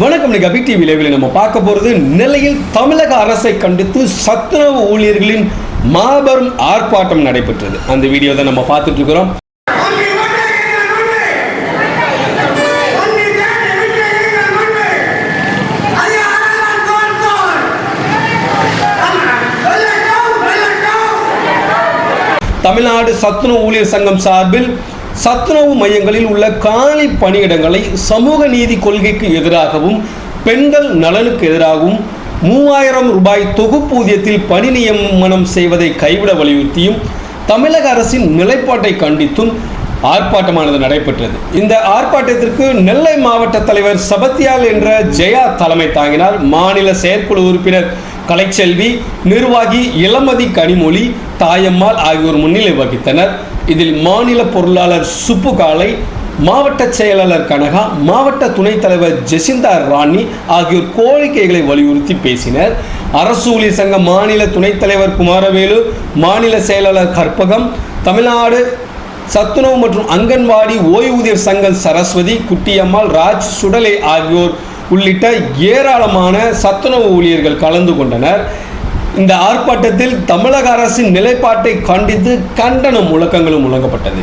வணக்கம் நீங்கள் அபி டிவி லைவில் நம்ம பார்க்க போகிறது நெல்லையில் தமிழக அரசை கண்டித்து சத்துணவு ஊழியர்களின் மாபெரும் ஆர்ப்பாட்டம் நடைபெற்றது. அந்த வீடியோ தான் நம்ம பார்த்துட்டு இருக்கிறோம். தமிழ்நாடு சத்துணவு ஊழியர் சங்கம் சார்பில் சத்துணவு மையங்களில் உள்ள காலி பணியிடங்களை சமூக நீதி கொள்கைக்கு எதிராகவும் பெண்கள் நலனுக்கு எதிராகவும் மூவாயிரம் ரூபாய் தொகுப்பூதியத்தில் பணி நியமனம் செய்வதை கைவிட வலியுறுத்தியும் தமிழக அரசின் நிலைப்பாட்டை கண்டித்தும் ஆர்ப்பாட்டமானது நடைபெற்றது. இந்த ஆர்ப்பாட்டத்திற்கு நெல்லை மாவட்ட தலைவர் சபத்தியால் என்ற ஜெயா தலைமை தாங்கினார். மாநில செயற்குழு உறுப்பினர் கலைச்செல்வி நிர்வாகி இளமதி கனிமொழி தாயம்மாள் ஆகியோர் முன்னிலை வகித்தனர். இதில் மாநில பொருளாளர் சுப்பு காலை மாவட்ட செயலாளர் கனகா மாவட்ட துணைத் தலைவர் ஜெசிந்தா ராணி ஆகியோர் கோரிக்கைகளை வலியுறுத்தி பேசினர். அரசு ஊழியர் சங்க மாநில துணைத் தலைவர் குமாரவேலு மாநில செயலாளர் கற்பகம் தமிழ்நாடு சத்துணவு மற்றும் அங்கன்வாடி ஓய்வூதியர் சங்கம் சரஸ்வதி குட்டியம்மாள் ராஜ் சுடலை ஆகியோர் உள்ளிட்ட ஏராளமான சத்துணவு ஊழியர்கள் கலந்து கொண்டனர். இந்த ஆர்ப்பாட்டத்தில் தமிழக அரசின் நிலைப்பாட்டை கண்டித்து கண்டன முழக்கங்களும் முழங்கப்பட்டது.